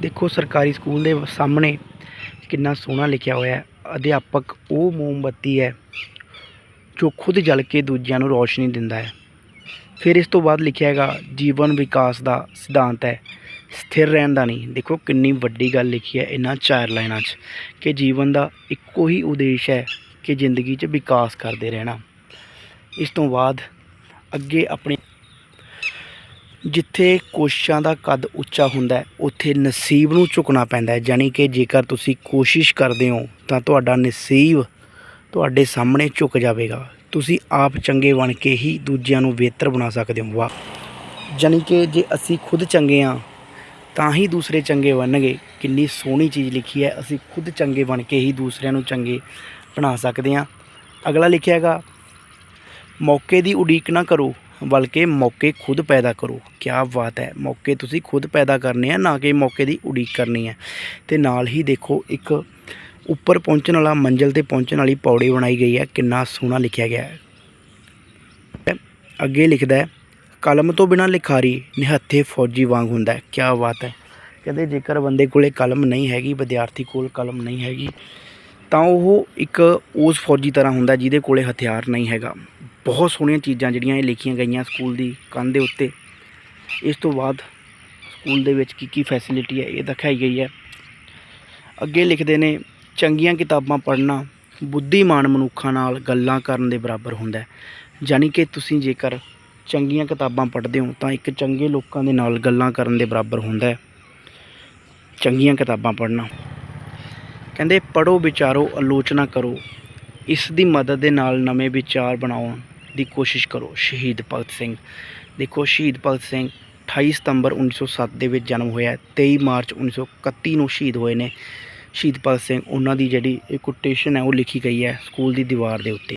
ਦੇਖੋ ਸਰਕਾਰੀ ਸਕੂਲ ਦੇ ਸਾਹਮਣੇ ਕਿੰਨਾ ਸੋਹਣਾ ਲਿਖਿਆ ਹੋਇਆ ਅਧਿਆਪਕ ਉਹ ਮੋਮਬੱਤੀ ਹੈ ਜੋ ਖੁਦ ਜਲ ਕੇ ਦੂਜਿਆਂ ਨੂੰ ਰੋਸ਼ਨੀ ਦਿੰਦਾ ਹੈ। ਫਿਰ ਇਸ ਤੋਂ ਬਾਅਦ ਲਿਖਿਆ ਹੈਗਾ, ਜੀਵਨ ਵਿਕਾਸ ਦਾ ਸਿਧਾਂਤ ਹੈ। ਸਥਿਰ ਰਹਿਣ ਦਾ ਨਹੀਂ। ਦੇਖੋ ਕਿੰਨੀ ਵੱਡੀ ਗੱਲ ਲਿਖੀ ਹੈ ਇਹਨਾਂ ਚਾਰ ਲਾਈਨਾਂ 'ਚ ਕਿ ਜੀਵਨ ਦਾ ਇੱਕੋ ਹੀ ਉਦੇਸ਼ ਹੈ ਕਿ ਜ਼ਿੰਦਗੀ 'ਚ ਵਿਕਾਸ ਕਰਦੇ ਰਹਿਣਾ। ਇਸ ਤੋਂ ਬਾਅਦ ਅੱਗੇ ਆਪਣੀ ਜਿੱਥੇ ਕੋਸ਼ਿਸ਼ਾਂ ਦਾ ਕੱਦ ਉੱਚਾ ਹੁੰਦਾ ਉੱਥੇ ਨਸੀਬ ਨੂੰ ਝੁਕਣਾ ਪੈਂਦਾ ਹੈ। ਯਾਨੀ ਕਿ ਜੇਕਰ ਤੁਸੀਂ ਕੋਸ਼ਿਸ਼ ਕਰਦੇ ਹੋ, ਤਾਂ ਤੁਹਾਡਾ ਨਸੀਬ ਤੁਹਾਡੇ ਸਾਹਮਣੇ ਝੁਕ ਜਾਵੇਗਾ। ਤੁਸੀਂ ਆਪ ਚੰਗੇ ਬਣ ਕੇ ਹੀ ਦੂਜਿਆਂ ਨੂੰ ਬਿਹਤਰ ਬਣਾ ਸਕਦੇ ਹੋ। ਵਾਹ। ਯਾਨੀ ਕਿ ਜੇ ਅਸੀਂ ਖੁਦ ਚੰਗੇ ਹਾਂ, ਤਾਂ ਹੀ ਦੂਸਰੇ ਚੰਗੇ ਬਣਨਗੇ। ਕਿੰਨੀ ਸੋਹਣੀ ਚੀਜ਼ ਲਿਖੀ ਹੈ, ਅਸੀਂ ਖੁਦ ਚੰਗੇ ਬਣ ਕੇ ਹੀ ਦੂਸਰਿਆਂ ਨੂੰ ਚੰਗੇ ਬਣਾ ਸਕਦੇ ਹਾਂ। ਅਗਲਾ ਲਿਖਿਆ ਹੈਗਾ, ਮੌਕੇ ਦੀ ਉਡੀਕ ਨਾ ਕਰੋ। ਬਲਕਿ ਮੌਕੇ ਖੁਦ ਪੈਦਾ ਕਰੋ। ਕੀ ਬਾਤ ਹੈ। ਮੌਕੇ ਤੁਸੀਂ ਖੁਦ ਪੈਦਾ ਕਰਨੇ ਆ, ਨਾ ਕਿ ਮੌਕੇ ਦੀ ਉਡੀਕ ਕਰਨੀ ਹੈ। ਤੇ ਨਾਲ ਹੀ ਦੇਖੋ, ਇੱਕ ਉੱਪਰ ਪਹੁੰਚਣ ਵਾਲਾ, ਮੰਜ਼ਿਲ ਤੇ ਪਹੁੰਚਣ ਵਾਲੀ ਪੌੜੀ ਬਣਾਈ ਗਈ ਹੈ। ਕਿੰਨਾ ਸੋਹਣਾ ਲਿਖਿਆ ਗਿਆ ਹੈ। ਅੱਗੇ ਲਿਖਦਾ ਹੈ, ਕਲਮ ਤੋਂ ਬਿਨਾਂ ਲਿਖਾਰੀ ਨਿਹੱਥੇ ਫੌਜੀ ਵਾਂਗ ਹੁੰਦਾ ਹੈ। ਕੀ ਬਾਤ ਹੈ। ਕਹਿੰਦੇ, ਜੇਕਰ ਬੰਦੇ ਕੋਲੇ ਕਲਮ ਨਹੀਂ ਹੈਗੀ, ਵਿਦਿਆਰਥੀ ਕੋਲ ਕਲਮ ਨਹੀਂ ਹੈਗੀ, ਤਾਂ ਉਹ ਇੱਕ ਉਸ ਫੌਜੀ ਤਰ੍ਹਾਂ ਹੁੰਦਾ ਜਿਹਦੇ ਕੋਲੇ ਹਥਿਆਰ ਨਹੀਂ ਹੈਗਾ। ਬਹੁਤ ਸੋਹਣੀਆਂ ਚੀਜ਼ਾਂ ਜਿਹੜੀਆਂ ਇਹ ਲਿਖੀਆਂ ਗਈਆਂ ਸਕੂਲ ਦੀ ਕੰਧ ਦੇ ਉੱਤੇ। ਇਸ ਤੋਂ ਬਾਅਦ ਸਕੂਲ ਦੇ ਵਿੱਚ ਕੀ ਕੀ ਫੈਸਿਲਿਟੀ ਹੈ, ਇਹ ਦਿਖਾਈ ਗਈ ਹੈ। ਅੱਗੇ ਲਿਖਦੇ ਨੇ, ਚੰਗੀਆਂ ਕਿਤਾਬਾਂ ਪੜ੍ਹਨਾ ਬੁੱਧੀਮਾਨ ਮਨੁੱਖਾਂ ਨਾਲ ਗੱਲਾਂ ਕਰਨ ਦੇ ਬਰਾਬਰ ਹੁੰਦਾ ਹੈ। ਯਾਨੀ ਕਿ ਤੁਸੀਂ ਜੇਕਰ ਚੰਗੀਆਂ ਕਿਤਾਬਾਂ ਪੜ੍ਹਦੇ ਹੋ, ਤਾਂ ਇੱਕ ਚੰਗੇ ਲੋਕਾਂ ਦੇ ਨਾਲ ਗੱਲਾਂ ਕਰਨ ਦੇ ਬਰਾਬਰ ਹੁੰਦਾ ਹੈ। ਚੰਗੀਆਂ ਕਿਤਾਬਾਂ ਪੜ੍ਹਨਾ। ਕਹਿੰਦੇ ਪੜੋ ਵਿਚਾਰੋ, ਆਲੋਚਨਾ ਕਰੋ। ਇਸ ਦੀ ਮਦਦ ਦੇ ਨਾਲ ਨਵੇਂ ਵਿਚਾਰ ਬਣਾਉਣ ਦੀ ਕੋਸ਼ਿਸ਼ ਕਰੋ। ਸ਼ਹੀਦ ਭਗਤ ਸਿੰਘ। ਦੇਖੋ, ਸ਼ਹੀਦ ਭਗਤ ਸਿੰਘ 28 ਸਤੰਬਰ 1907 ਦੇ ਵਿੱਚ ਜਨਮ ਹੋਇਆ ਹੈ। 23 ਮਾਰਚ 1931 ਨੂੰ ਸ਼ਹੀਦ ਹੋਏ ਨੇ। ਸ਼ਹੀਦ ਭਗਤ ਸਿੰਘ, ਉਹਨਾਂ ਦੀ ਜਿਹੜੀ ਇਹ ਕੋਟੇਸ਼ਨ ਹੈ, ਉਹ ਲਿਖੀ ਗਈ ਹੈ ਸਕੂਲ ਦੀ ਦੀਵਾਰ ਦੇ ਉੱਤੇ।